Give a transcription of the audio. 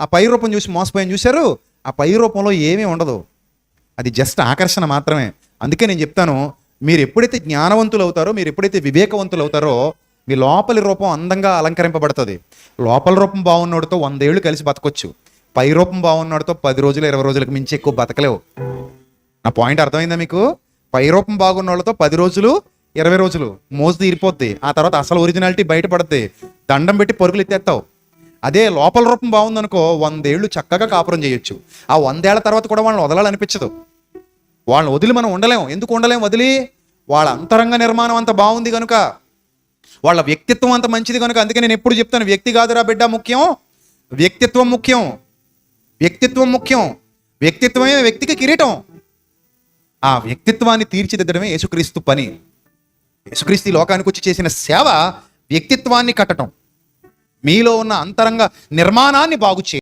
ఆ పై రూపం చూసి మోసపోయాను చూశారు. ఆ పై రూపంలో ఏమీ ఉండదు. అది జస్ట్ ఆకర్షణ మాత్రమే. అందుకే నేను చెప్తాను మీరు ఎప్పుడైతే జ్ఞానవంతులు అవుతారో మీరు ఎప్పుడైతే వివేకవంతులు అవుతారో మీ లోపలి రూపం అందంగా అలంకరింపబడుతుంది. లోపల రూపం బాగున్నోడితో వందేళ్ళు కలిసి బతకొచ్చు. పై రూపం బాగున్నోడితో పది రోజులు ఇరవై రోజులకు మించి ఎక్కువ బతకలేవు. నా పాయింట్ అర్థమైందా మీకు? పై రూపం బాగున్న వాళ్ళతో పది రోజులు ఇరవై రోజులు మోజు తీరిపోద్ది. ఆ తర్వాత అసలు ఒరిజినాలిటీ బయటపడుద్ది. దండం పెట్టి పరుగులు ఎత్తేస్తావు అదే లోపల రూపం బాగుందనుకో వందేళ్ళు చక్కగా కాపురం చేయొచ్చు. ఆ వందేళ్ళ తర్వాత కూడా వాళ్ళని వదలాలనిపించదు. వాళ్ళని వదిలి మనం ఉండలేము. ఎందుకు ఉండలేము వదిలి? వాళ్ళ అంతరంగ నిర్మాణం అంత బాగుంది కనుక వాళ్ళ వ్యక్తిత్వం అంత మంచిది కనుక అందుకే నేను ఎప్పుడు చెప్తాను వ్యక్తి కాదురా బిడ్డ ముఖ్యం. వ్యక్తిత్వం ముఖ్యం. వ్యక్తిత్వం ముఖ్యం. వ్యక్తిత్వమే వ్యక్తికి కిరీటం. ఆ వ్యక్తిత్వాన్ని తీర్చిదిద్దడమే యేసుక్రీస్తు పని. యేసుక్రీస్తు లోకానికి వచ్చి చేసిన సేవ వ్యక్తిత్వాన్ని కట్టడం మీలో ఉన్న అంతరంగ నిర్మాణాన్ని బాగు చేయ